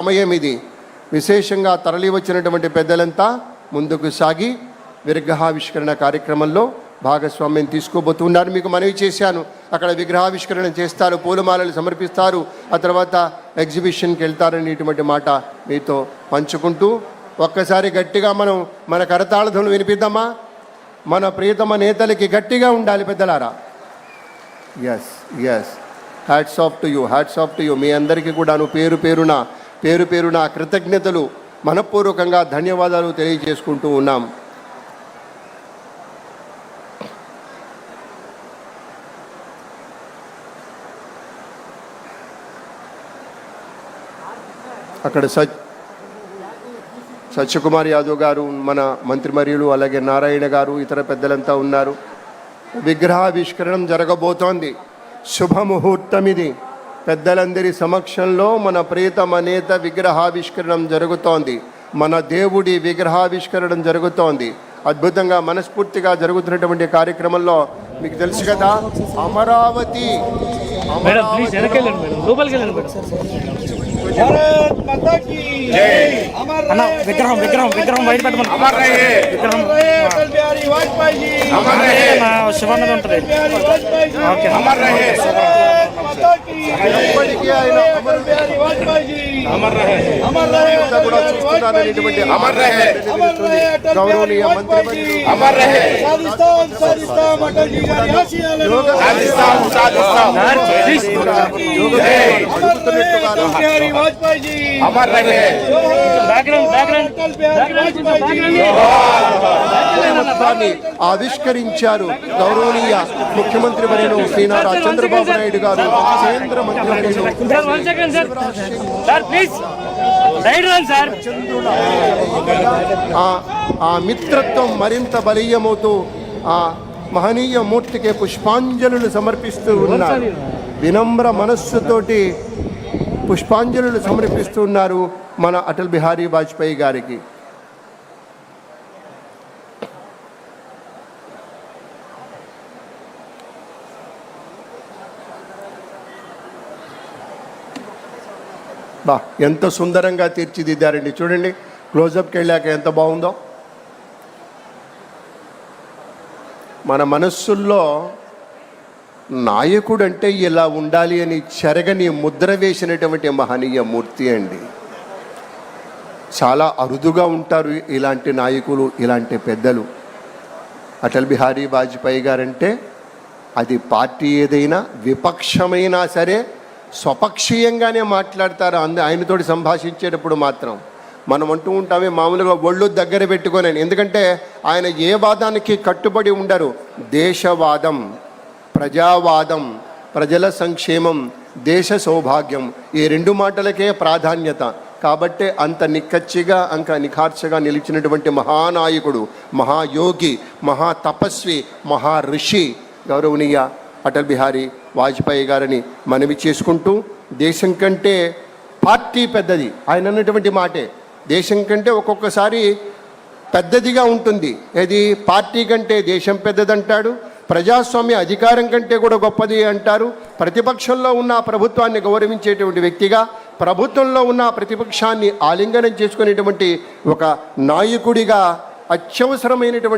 సమయం ఇది విశేషంగా తరలి వచ్చినటువంటి పెద్దలంతా ముందుకు సాగి విగ్రహావిష్కరణ కార్యక్రమంలో భాగస్వామ్యం తీసుకోబోతున్నారు. మీకు మనవి చేశాను. అక్కడ విగ్రహావిష్కరణ చేస్తారు పూలమాలలు సమర్పిస్తారు. ఆ తర్వాత ఎగ్జిబిషన్కి వెళ్తారనేటువంటి మాట మీతో పంచుకుంటూ ఒక్కసారి గట్టిగా మనం మన కరతాళధ్వనులు వినిపిద్దామా? మన ప్రియతమ నేతలకి గట్టిగా ఉండాలి పెద్దలారా. Yes yes hats off to you hats off to you మీ అందరికీ కూడాను పేరు పేరున పేరు పేరున కృతజ్ఞతలు మనపూర్వకంగా ధన్యవాదాలు తెలియజేసుకుంటూ ఉన్నాం. అక్కడ సత్ సత్యకుమార్ యాదవ్ గారు మన మంత్రివర్యులు అలాగే నారాయణ గారు ఇతర పెద్దలంతా ఉన్నారు. విగ్రహావిష్కరణం జరగబోతోంది. శుభముహూర్తం ఇది పెద్దలందరి సమక్షంలో మన ప్రియతమ నేత విగ్రహావిష్కరణం జరుగుతోంది. మన దేవుడి విగ్రహావిష్కరణ జరుగుతోంది. అద్భుతంగా మనస్ఫూర్తిగా జరుగుతున్నటువంటి కార్యక్రమంలో మీకు తెలుసు కదా అమరావతి. విగ్రహం విగ్రహం విగ్రహం బయట పెట్టమని అమర్ బిహారీ వాజ్పేయి అమర్ రహే. అమర్ రహే. కూడా చూస్తున్నారనేటువంటి అమర్ రహే. గౌరవనీయ మంత్రి అమర్ రహే. సాధిస్తాం సాధిస్తాం అటల్ జీ గారి ఆశయాలను. సాధిస్తాం సాధిస్తాం అమర్ బిహారీ వాజ్పేయి అమర్ రహే. బ్యాక్గ్రౌండ్ బ్యాక్గ్రౌండ్ అటల్ బిహారీ వాజ్పేయి ప్రభుత్వాన్ని ఆవిష్కరించారు గౌరవనీయ ముఖ్యమంత్రి వర్యులు శ్రీ నారా చంద్రబాబు నాయుడు గారు కేంద్ర మంత్రి ఆ ఆ మిత్రత్వం మరింత బలీయమవుతూ ఆ మహనీయ మూర్తికి పుష్పాంజలులు సమర్పిస్తూ ఉన్నారు. వినమ్ర మనస్సుతోటి పుష్పాంజలులు సమర్పిస్తూ ఉన్నారు మన అటల్ బిహారీ వాజ్పేయి గారికి. బా ఎంత సుందరంగా తీర్చిదిద్దారండి. చూడండి క్లోజప్కి వెళ్ళాక ఎంత బాగుందో. మన మనస్సుల్లో నాయకుడు అంటే ఇలా ఉండాలి అని చెరగని ముద్ర వేసినటువంటి మహనీయ మూర్తి అండి. చాలా అరుదుగా ఉంటారు ఇలాంటి నాయకులు ఇలాంటి పెద్దలు. అటల్ బిహారీ వాజ్పేయి గారంటే అది పార్టీ ఏదైనా విపక్షమైనా సరే స్వపక్షీయంగానే మాట్లాడతారు. అందు ఆయనతోటి సంభాషించేటప్పుడు మాత్రం మనం అంటూ ఉంటామే మామూలుగా ఒళ్ళు దగ్గర పెట్టుకొని ఎందుకంటే ఆయన ఏ వాదానికి కట్టుబడి ఉండరు. దేశవాదం ప్రజావాదం ప్రజల సంక్షేమం దేశ సౌభాగ్యం ఈ రెండు మాటలకే ప్రాధాన్యత. కాబట్టే అంత నిక్కచ్చిగా అంక నిఖార్చగా నిలిచినటువంటి మహానాయకుడు మహాయోగి మహా తపస్వి మహా ఋషి గౌరవనీయ అటల్ బిహారీ వాజ్పేయి గారని మనవి చేసుకుంటూ దేశం కంటే పార్టీ పెద్దది. ఆయన అన్నటువంటి మాటే. దేశం కంటే ఒక్కొక్కసారి పెద్దదిగా ఉంటుంది. ఏది? పార్టీ కంటే దేశం పెద్దదంటాడు. ప్రజాస్వామ్య అధికారం కంటే కూడా గొప్పది అంటారు. ప్రతిపక్షంలో ఉన్న ప్రభుత్వాన్ని గౌరవించేటువంటి వ్యక్తిగా ప్రభుత్వంలో ఉన్న ప్రతిపక్షాన్ని ఆలింగనం చేసుకునేటువంటి ఒక నాయకుడిగా అత్యవసరమైనటువంటి